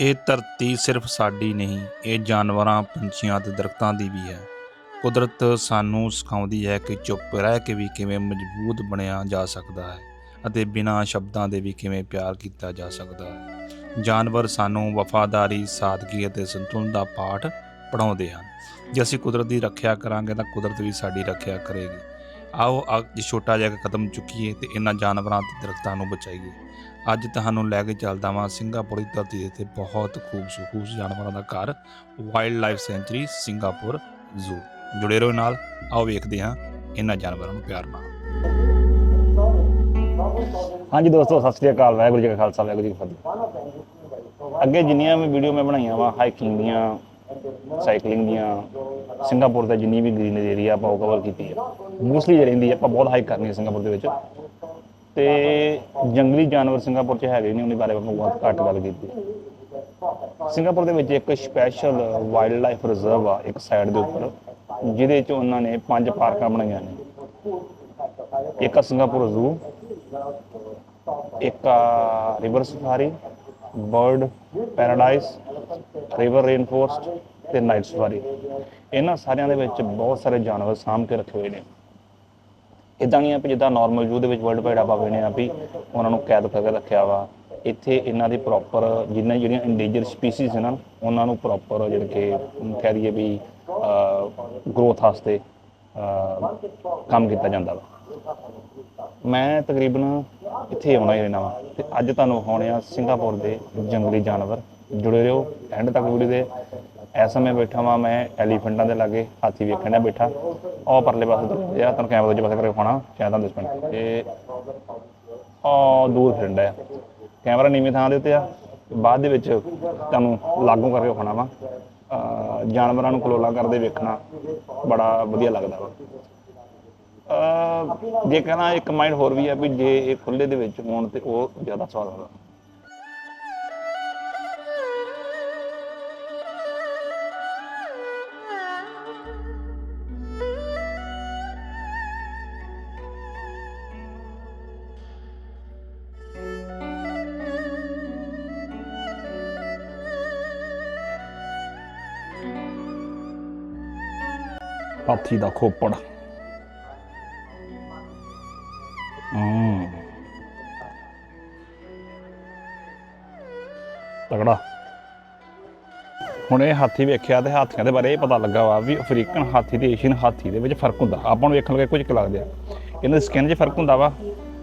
ਇਹ ਧਰਤੀ ਸਿਰਫ ਸਾਡੀ ਨਹੀਂ, ਇਹ ਜਾਨਵਰਾਂ, ਪੰਛੀਆਂ ਅਤੇ ਦਰਖਤਾਂ ਦੀ ਵੀ ਹੈ। ਕੁਦਰਤ ਸਾਨੂੰ ਸਿਖਾਉਂਦੀ ਹੈ ਕਿ ਚੁੱਪ ਰਹਿ ਕੇ ਵੀ ਕਿਵੇਂ ਮਜ਼ਬੂਤ ਬਣਿਆ ਜਾ ਸਕਦਾ ਹੈ ਅਤੇ ਬਿਨਾਂ ਸ਼ਬਦਾਂ ਦੇ ਵੀ ਕਿਵੇਂ ਪਿਆਰ ਕੀਤਾ ਜਾ ਸਕਦਾ ਹੈ। ਜਾਨਵਰ ਸਾਨੂੰ ਵਫਾਦਾਰੀ, ਸਾਦਗੀ ਅਤੇ ਸੰਤੁਲਨ ਦਾ ਪਾਠ ਪੜਾਉਂਦੇ ਹਨ। ਜੇ ਅਸੀਂ ਕੁਦਰਤ ਦੀ ਰੱਖਿਆ ਕਰਾਂਗੇ ਤਾਂ ਕੁਦਰਤ ਵੀ ਸਾਡੀ ਰੱਖਿਆ ਕਰੇਗੀ। ਆਓ ਅੱਜ ਛੋਟਾ ਜਿਹਾ ਕਦਮ ਚੁੱਕੀਏ ਤੇ ਇਹਨਾਂ ਜਾਨਵਰਾਂ ਤੇ ਦਰਖਤਾਂ ਨੂੰ ਬਚਾਈਏ। ਅੱਜ ਤੁਹਾਨੂੰ ਲੈ ਕੇ ਚੱਲਦਾ ਵਾਂ ਸਿੰਗਾਪੁਰ ਦੀ ਧਰਤੀ ਦੇ ਤੇ ਬਹੁਤ ਖੂਬਸੂਰਤ ਜਾਨਵਰਾਂ ਦਾ ਘਰ wildlife sanctuary Singapore zoo ਜੁੜੇ ਰਹੋ ਨਾਲ, ਆਓ ਵੇਖਦੇ ਹਾਂ ਇਹਨਾਂ ਜਾਨਵਰਾਂ ਨੂੰ ਪਿਆਰ ਨਾਲ। ਹਾਂਜੀ ਦੋਸਤੋ, ਸਤਿ ਸ੍ਰੀ ਅਕਾਲ, ਵਾਹਿਗੁਰੂ ਜੀ ਕਾ ਖਾਲਸਾ, ਵਾਹਿਗੁਰੂ ਜੀ ਕੀ ਫਤਿਹ। ਅੱਗੇ ਜਿੰਨੀਆਂ ਵੀ ਵੀਡੀਓ ਮੈਂ ਬਣਾਈਆਂ ਵਾ ਹਾਈਕਿੰਗ ਦੀਆਂ ਸਾਈਕਲਿੰਗ ਦੀਆਂ, ਸਿੰਗਾਪੁਰ ਦਾ ਜਿੰਨੀ ਵੀ ਗ੍ਰੀਨ ਏਰੀਆ ਆਪਾਂ ਉਹ ਕਵਰ ਕੀਤੀ ਹੈ ਮੋਸਟਲੀ ਜਿਹੜੀ ਰਹਿੰਦੀ ਹੈ ਆਪਾਂ ਬਹੁਤ ਹਾਈਕ ਕਰਨੀ ਹੈ ਸਿੰਗਾਪੁਰ ਦੇ ਵਿੱਚ। ਤੇ ਜੰਗਲੀ ਜਾਨਵਰ ਸਿੰਗਾਪੁਰ 'ਚ ਹੈਗੇ ਨਹੀਂ ਉਹਨਾਂ ਬਾਰੇ ਆਪਾਂ ਬਹੁਤ ਘੱਟ ਗੱਲ ਕੀਤੀ। ਸਿੰਗਾਪੁਰ ਦੇ ਵਿੱਚ ਇੱਕ ਸਪੈਸ਼ਲ ਵਾਈਲਡ ਲਾਈਫ ਰਿਜ਼ਰਵ ਆ, ਇੱਕ ਸਾਈਡ ਦੇ ਉੱਪਰ, ਜਿਹਦੇ 'ਚ ਉਹਨਾਂ ਨੇ ਪੰਜ ਪਾਰਕਾਂ ਬਣਾਈਆਂ ਨੇ। ਇੱਕ ਆ ਸਿੰਗਾਪੁਰ ਜ਼ੂ, ਇੱਕ river safari bird paradise river rainforest ਤੇ ਨਾਈਟ ਸਫਾਰੀ ਇਹਨਾਂ ਸਾਰਿਆਂ ਦੇ ਵਿੱਚ ਬਹੁਤ ਸਾਰੇ ਜਾਨਵਰ ਸਾਂਭ ਕੇ ਰੱਖੇ ਹੋਏ ਨੇ। ਇਦਾਂ ਨਹੀਂ ਆ ਵੀ ਜਿੱਦਾਂ ਨਾਰਮਲ ਜ਼ੂ ਦੇ ਵਿੱਚ ਵਰਲਡ ਵਾਈਡ ਆਪਾਂ ਵੇਖਦੇ ਆ ਵੀ ਉਹਨਾਂ ਨੂੰ ਕੈਦ ਕਰਕੇ ਰੱਖਿਆ ਵਾ। ਇੱਥੇ ਇਹਨਾਂ ਦੇ ਪ੍ਰੋਪਰ ਜਿੰਨਾਂ ਜਿਹੜੀਆਂ ਇੰਡੇਂਜਰ ਸਪੀਸੀਜ਼ ਨੇ ਨਾ, ਉਹਨਾਂ ਨੂੰ ਪ੍ਰੋਪਰ ਜਿਹੜੇ ਕਿ ਕਹਿ ਦਈਏ ਵੀ ਗਰੋਥ ਵਾਸਤੇ ਕੰਮ ਕੀਤਾ ਜਾਂਦਾ ਵਾ। ਮੈਂ ਤਕਰੀਬਨ ਇੱਥੇ ਆਉਣਾ ਹੀ ਰਹਿਣਾ ਵਾ ਤੇ ਅੱਜ ਤੁਹਾਨੂੰ ਵਿਖਾਉਣੇ ਆ ਸਿੰਗਾਪੁਰ ਦੇ ਜੰਗਲੀ ਜਾਨਵਰ। ਜੁੜੇ ਰਹੋ ਐਂਡ ਤੱਕ ਵੀਡੀਓ ਦੇ। ਇਸ ਸਮੇਂ ਬੈਠਾ ਵਾਂ ਮੈਂ, ਐਲੀਫੈਂਟਾਂ ਦੇ ਲਾਗੇ ਹਾਥੀ ਵੇਖਣ ਡਿਆ ਬੈਠਾ। ਉਹ ਪਰਲੇ ਪਾਸੇ ਤੋਂ ਜਾ ਤੁਹਾਨੂੰ ਕੈਮਰਾ ਦੂਜੇ ਪਾਸੇ ਕਰਕੇ ਵਿਖਾਉਣਾ ਸ਼ਾਇਦ ਤੁਹਾਨੂੰ ਦਿਸ ਤੇ ਉਹ ਦੂਰ ਫਿਰਦਾ ਹੈ ਕੈਮਰਾ ਨੀਵੀਂ ਥਾਂ ਦੇ ਉੱਤੇ ਆ। ਬਾਅਦ ਦੇ ਵਿੱਚ ਤੁਹਾਨੂੰ ਲਾਗੂ ਕਰਕੇ ਖਾਣਾ ਵਾ। ਜਾਨਵਰਾਂ ਨੂੰ ਕਲੋਲਾ ਕਰਦੇ ਵੇਖਣਾ ਬੜਾ ਵਧੀਆ ਲੱਗਦਾ ਵਾ। ਜੇ ਕਹਣਾ ਇੱਕ ਮਾਈਂਡ ਹੋਰ ਵੀ ਆ ਵੀ ਜੇ ਇਹ ਖੁੱਲੇ ਦੇ ਵਿੱਚ ਹੋਣ ਤੇ ਉਹ ਜ਼ਿਆਦਾ ਸਵਾਦ ਆਉਂਦਾ ਹਾਥੀ ਦਾ ਖੋਪੜ। ਹੂੰ। ਤਗੜਾ ਹੁਣ ਇਹ ਹਾਥੀ ਵੇਖਿਆ ਤੇ ਹਾਥੀਆਂ ਦੇ ਬਾਰੇ ਇਹ ਪਤਾ ਲੱਗਾ ਵਾ ਵੀ ਅਫਰੀਕਨ ਹਾਥੀ ਤੇ ਏਸ਼ੀਅਨ ਹਾਥੀ ਦੇ ਵਿੱਚ ਫ਼ਰਕ ਹੁੰਦਾ। ਆਪਾਂ ਨੂੰ ਵੇਖਣ ਲੱਗੇ ਕੁਝ ਕੁ ਲੱਗਦੇ ਆ। ਇਹਨਾਂ ਦੀ ਸਕਿਨ 'ਚ ਫ਼ਰਕ ਹੁੰਦਾ ਵਾ।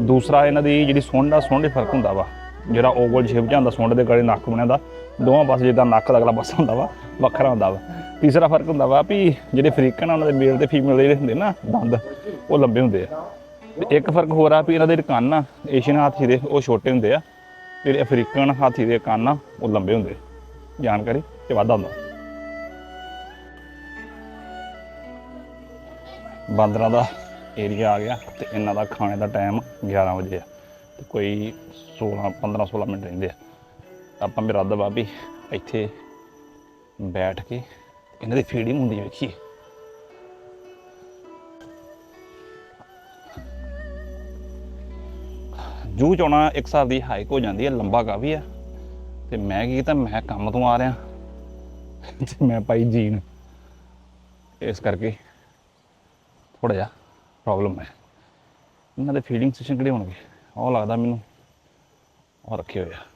ਦੂਸਰਾ ਇਹਨਾਂ ਦੀ ਜਿਹੜੀ ਸੁੰਡ ਆ, ਸੁੰਡ 'ਚ ਫ਼ਰਕ ਹੁੰਦਾ ਵਾ। ਜਿਹੜਾ ਓਵਲ ਸ਼ੇਪ 'ਚ ਹੁੰਦਾ, ਸੁੰਡ ਦੇ ਗਲੇ ਨੱਕ ਬਣਿਆ ਦਾ। ਦੋਵਾਂ ਪਾਸੇ ਜਿੱਦਾਂ ਨੱਕ ਦਾ ਅਗਲਾ ਪਾਸਾ ਹੁੰਦਾ ਵਾ, ਵੱਖਰਾ ਹੁੰਦਾ ਵਾ। ਤੀਸਰਾ ਫ਼ਰਕ ਹੁੰਦਾ ਵਾ ਵੀ ਜਿਹੜੇ ਅਫਰੀਕਨ ਆ, ਉਹਨਾਂ ਦੇ ਮੇਲ ਤੇ ਫੀਮੇਲ ਜਿਹੜੇ ਹੁੰਦੇ ਨਾ, ਦੰਦ, ਉਹ ਲੰਬੇ ਹੁੰਦੇ ਆ। ਤੇ ਇੱਕ ਫ਼ਰਕ ਹੋਰ ਆ ਵੀ ਇਹਨਾਂ ਦੇ ਜਿਹੜੇ ਕੰਨ ਆ, ਏਸ਼ੀਅਨ ਹਾਥੀ ਦੇ, ਉਹ ਛੋਟੇ ਹੁੰਦੇ ਆ। ਜਿਹੜੇ ਅਫਰੀਕਨ ਹਾਥੀ ਦੇ ਕੰਨ ਆ, ਉਹ ਲੰਬੇ ਹੁੰਦੇ ਜਾਣਕਾਰੀ ਤੇ ਵਾਧਾ ਹੁੰਦਾ। ਬਾਂਦਰਾਂ ਦਾ ਏਰੀਆ ਆ ਗਿਆ ਤੇ ਇਹਨਾਂ ਦਾ ਖਾਣੇ ਦਾ ਟਾਈਮ 11 ਵਜੇ ਆ। ਤੇ ਕੋਈ 16 15 16 ਮਿੰਟ ਰਹਿੰਦੇ ਆ। ਆਪਾਂ ਮੇਰਾ ਰੱਦ ਵਾ ਵੀ ਇੱਥੇ ਬੈਠ ਕੇ ਇਹਨਾਂ ਦੀ ਫੀਡਿੰਗ ਹੁੰਦੀ ਵੇਖੀਏ। ਜੂ ਚੋਣਾ ਇੱਕ ਹਿਸਾਬ ਦੀ ਹਾਈਕ ਹੋ ਜਾਂਦੀ ਹੈ ਲੰਬਾ ਕਾਫੀ ਆ। ਤੇ ਮੈਂ ਕੀ ਕੀਤਾ, ਮੈਂ ਕੰਮ ਤੋਂ ਆ ਰਿਹਾ। ਤੇ ਮੈਂ ਪਾਈ ਜੀਨ। ਇਸ ਕਰਕੇ ਥੋੜਾ ਜਿਹਾ ਪ੍ਰੋਬਲਮ ਹੈ। ਇਹਨਾਂ ਦੇ ਫੀਡਿੰਗ ਸੈਸ਼ਨ ਕਿਹੜੇ ਹੋਣਗੇ? ਉਹ ਲੱਗਦਾ ਮੈਨੂੰ। ਉਹ ਰੱਖੇ ਹੋਏ ਆ।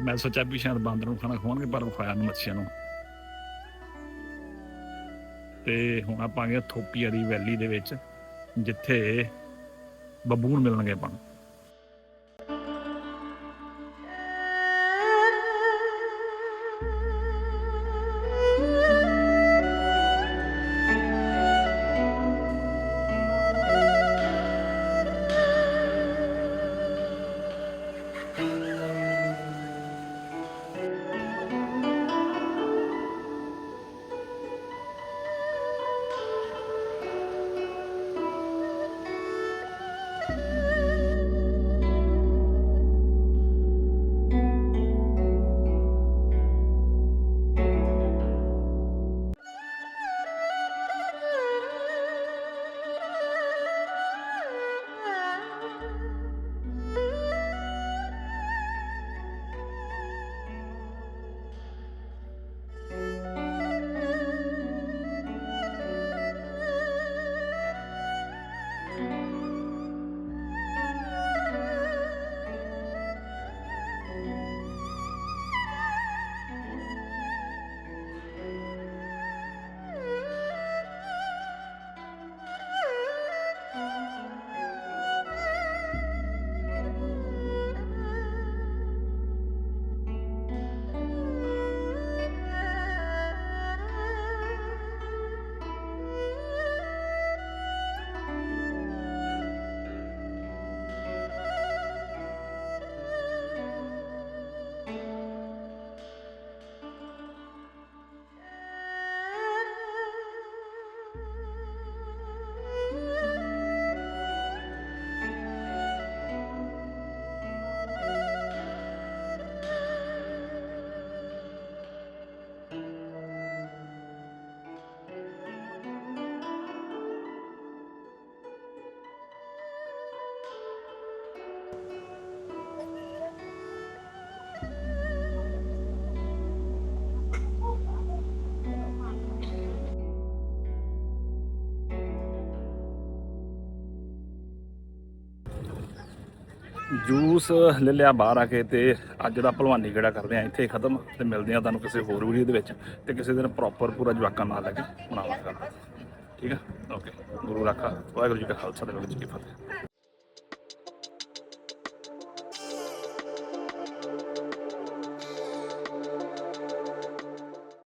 ਮੈਂ ਸੋਚਿਆ ਵੀ ਸ਼ਾਇਦ ਬਾਂਦਰ ਨੂੰ ਖਾਣਾ ਖਵਾਉਣਗੇ, ਪਰ ਵਿਖਾਇਆ ਖਾਇਆ ਨੂੰ ਮੱਛੀਆਂ ਨੂੰ। ਤੇ ਹੁਣ ਆਪਾਂ ਆ ਗਏ ਥੋਪੀਆ ਦੀ ਵੈਲੀ ਦੇ ਵਿੱਚ, ਜਿੱਥੇ ਬੱਬੂ ਨੂੰ ਮਿਲਣਗੇ ਆਪਾਂ ਜੂਸ ਲੈ ਲਿਆ ਬਾਹਰ ਆ ਕੇ ਤੇ ਅੱਜ ਦਾ ਭਲਵਾਨੀ ਗੇੜਾ ਕਰਦੇ ਆ। ਇੱਥੇ ਹੀ ਖਤਮ ਤੇ ਮਿਲਦੇ ਆ ਤੁਹਾਨੂੰ ਕਿਸੇ ਹੋਰ ਵੀਡੀਓ ਦੇ ਵਿੱਚ ਤੇ ਕਿਸੇ ਦਿਨ ਪ੍ਰੋਪਰ ਪੂਰਾ ਜਵਾਕਾਂ ਨਾਲ ਲੈ ਕੇ ਬਣਾਵਾਂਗਾ ਠੀਕ ਆ? ਓਕੇ ਗੁਰੂ ਰਾਖਾ। ਵਾਹਿਗੁਰੂ ਜੀ ਕਾ ਖਾਲਸਾ ਤੇ ਵਾਹਿਗੁਰੂ ਜੀ ਕੀ ਫਤਿਹ।